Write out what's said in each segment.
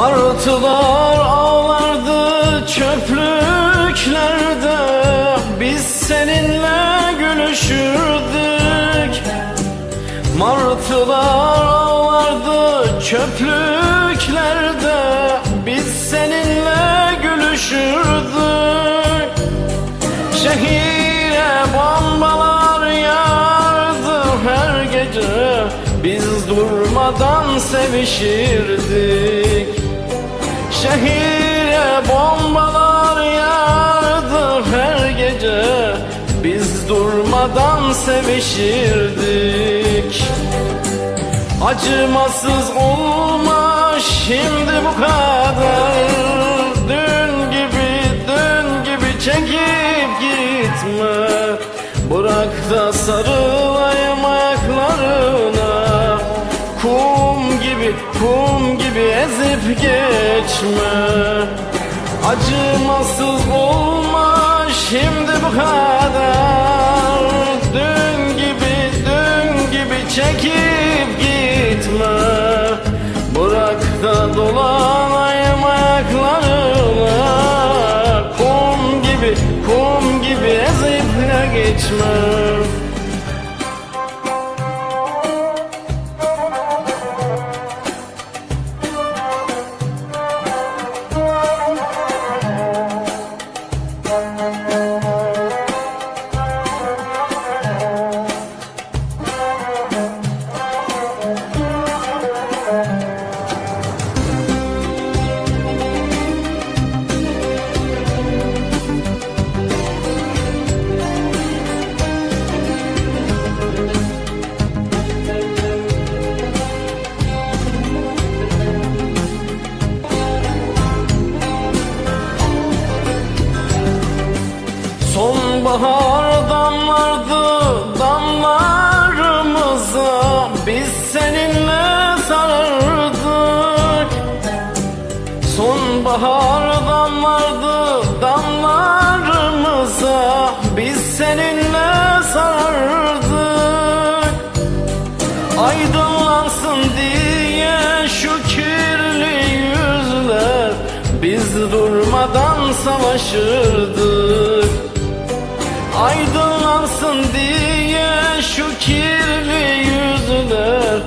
Martılar ağlardı çöplüklerde. Biz seninle gülüşürdük. Martılar ağlardı çöplüklerde. Biz seninle gülüşürdük. Şehire bombalar yağardı. Her gece Biz durmadan sevişirdik Şehire bombalar yağardı her gece. Biz durmadan sevişirdik. Acımasız olma şimdi bu kadar. Dün gibi dün gibi çekip gitme. Bırak da sarılayım geçme. Acımasız olma. Şimdi bu kadar. Dün gibi dün gibi çekip gitme. Bırak da dolanayım ayaklarına. Kum gibi kum gibi ezip de geçme Sonbahar damlardı damlarımıza Biz seninle sarardık. Sonbahar damlardı damlarımıza Biz seninle sarardık. Aydınlansın diye şu kirli yüzler Biz durmadan savaşırdık Aydınlansın diye şu kirli yüzler.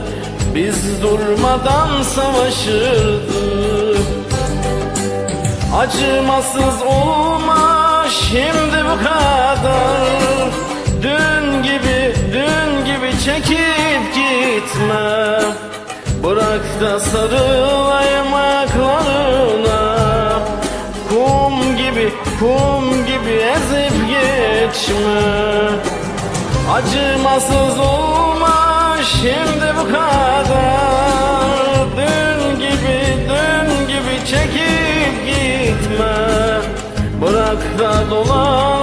Biz durmadan savaşırdık. Acımasız olma şimdi bu kadar. Dün gibi dün gibi çekip gitme. Bırak da sarılayım ayaklarına Kum gibi kum gibi ezip geçme. Acımasız olma şimdi bu kadar. Dün gibi dün gibi çekip gitme. Bırak da dolanayım